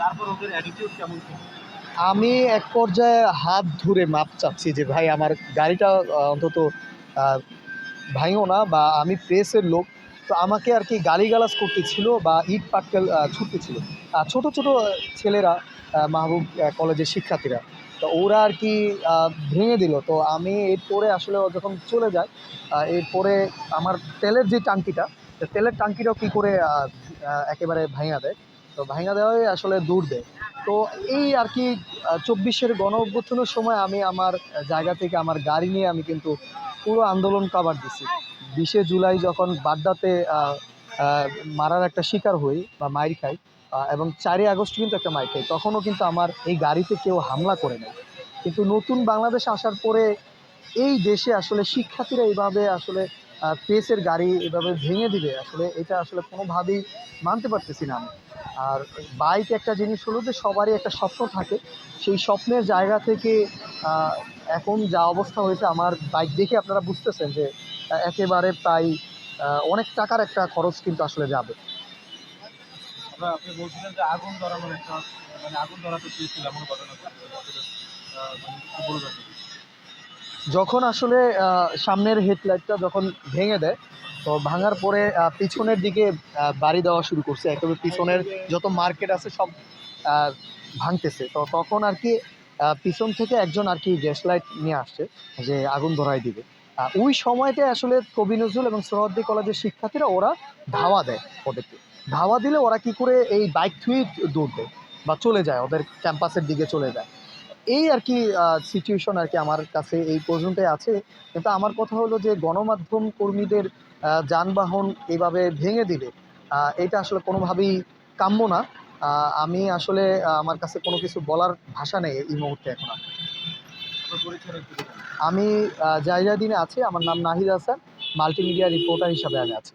তারপর ওদের অ্যাটিটিউড কেমন আমি এক পর্যায়ে হাত ধরে মাপ চাচ্ছি যে, ভাই, আমার গাড়িটা অন্তত ভাঙো না বা আমি প্রেসের লোক। তো আমাকে আর কি গালিগালাজ করতেছিল বা ইট পাটকেল ছুটতেছিল। ছোট ছোট ছেলেরা মাহবুব কলেজের শিক্ষার্থীরা, তো ওরা আর কি ভেঙে দিল। তো আমি এরপরে আসলে যখন চলে যায় এরপরে আমার তেলের যে টাঙ্কিটা তেলের টাঙ্কিটাও কী করে একেবারে ভাঙা দেয়? তো ভাঙা দেওয়াই আসলে দূর দেয় তো এই আর কি চব্বিশের গণ অভ্যুত্থানের সময় আমি আমার জায়গা থেকে আমার গাড়ি নিয়ে আমি কিন্তু পুরো আন্দোলন কাবার দিছি। বিশে জুলাই যখন বাড্ডাতে মারার একটা শিকার হই বা মাইর খাই এবং চারই আগস্ট কিন্তু একটা মাইর খাই, তখনও কিন্তু আমার এই গাড়িতে কেউ হামলা করে নাই। কিন্তু নতুন বাংলাদেশ আসার পরে এই দেশে আসলে শিক্ষার্থীরা এইভাবে আসলে প্রেসের গাড়ি এভাবে ভেঙে দিবে, আসলে এটা আসলে কোনোভাবেই মানতে পারতেছি না আমি আর বাইক একটা জিনিস হলো যে সবারই একটা স্বপ্ন থাকে, সেই স্বপ্নের জায়গা থেকে এখন যা অবস্থা হয়েছে, আমার বাইক দেখে আপনারা বুঝতেছেন যে একেবারে প্রায় অনেক টাকার একটা খরচ কিন্তু আসলে যাবে আপনি বলছিলেন যে আগুন ধরানোর একটা মানে আগুন ধরাতে চেয়েছিল এমন ঘটনা। যখন আসলে সামনের হেডলাইটটা যখন ভেঙে দেয়, তো ভাঙার পরে পিছনের দিকে বাড়ি দেওয়া শুরু করছে। একেবারে পিছনের যত মার্কেট আছে সব ভাঙতেছে। তো তখন আর কি পিছন থেকে একজন আর কি গ্যাস লাইট নিয়ে আসছে যে আগুন ধরাই দিবে। ওই সময়তে আসলে কবি নজরুল এবং সোহদ্দি কলেজের শিক্ষার্থীরা ওরা ধাওয়া দেয় ওদেরকে। ধাওয়া দিলে ওরা কি করে এই বাইক থুই দৌড় দেয় বা চলে যায়, ওদের ক্যাম্পাসের দিকে চলে যায়। এই আর কি সিচুয়েশন আর কি আমার কাছে এই পর্যন্তই আছে। কিন্তু আমার কথা হলো যে গণমাধ্যম কর্মীদের যানবাহন এভাবে ভেঙে আহ, এটা আসলে কোনোভাবেই কাম্য না। আমি আসলে আমার কাছে কোনো কিছু বলার ভাষা নেই এই মুহূর্তে এখন। আমি জায়গা দিনে আছি। আমার নাম নাহিদ হাসান মাল্টিমিডিয়া রিপোর্টার হিসাবে আমি আছি।